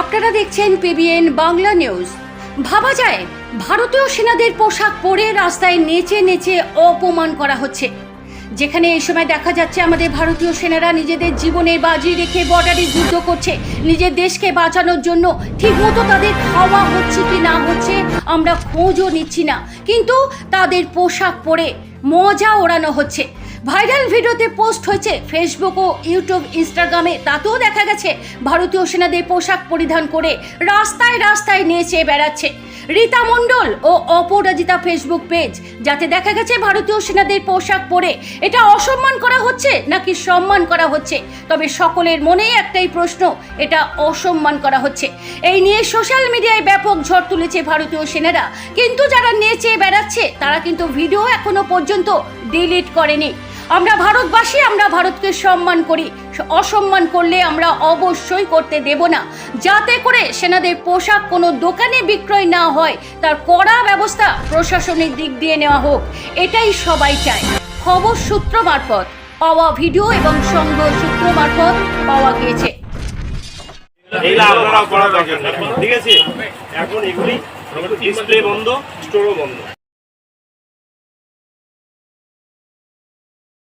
আপনারা দেখছেন PBN Bangla news ভাবা যায়, ভারতীয় সেনাদের পোশাক পরে রাস্তায় নেচে নেচে অপমান করা হচ্ছে। যেখানে এই সময় দেখা যাচ্ছে আমাদের ভারতীয় সেনারা নিজেদের জীবনের বাজি রেখে বর্ডারে যুদ্ধ করছে। নিজের দেশকে বাঁচানোর জন্য ঠিকমতো তাদের খাওয়া হচ্ছে কি না হচ্ছে আমরা খোঁজও নিচ্ছি না। কিন্তু তাদের পোশাক পরে মজা ওড়ানো হচ্ছে। ভাইরাল ভিডিওতে পোস্ট হয়েছে ফেসবুক ও ইউটিউব ইনস্টাগ্রামে তাতেও দেখা গেছে ভারতীয় সেনাদের পোশাক পরিধান করে রাস্তায় রাস্তায় নেচে বেড়াচ্ছে। রীতা মণ্ডল ও অপরাজিতা ফেসবুক পেজ যাতে দেখা গেছে ভারতীয় সেনাদের পোশাক পরে। এটা অসম্মান করা হচ্ছে নাকি সম্মান করা হচ্ছে? তবে সকলের মনেই একটাই প্রশ্ন, এটা অসম্মান করা হচ্ছে। এই নিয়ে সোশ্যাল মিডিয়ায় ব্যাপক ঝড় তুলেছে ভারতীয় সেনারা। কিন্তু যারা নেচে বেড়াচ্ছে তারা কিন্তু ভিডিও এখনও পর্যন্ত ডিলিট করেনি। আমরা ভারতবাসী, আমরা ভারতকে সম্মান করি। অসম্মান করলে আমরা অবশ্যই করতে দেব না। যাতে করে সেনাদের পোশাক কোনো দোকানে বিক্রয় না হয়, তার কড়া ব্যবস্থা প্রশাসনিক দিক দিয়ে নেওয়া হোক। এটাই সবাই চায়। খবর সূত্র মারফত পাওয়া ভিডিও এবং সংগ্রহ সূত্র মারফত পাওয়া গিয়েছে। এখন এগুলি বন্ধ স্টোরও বন্ধ।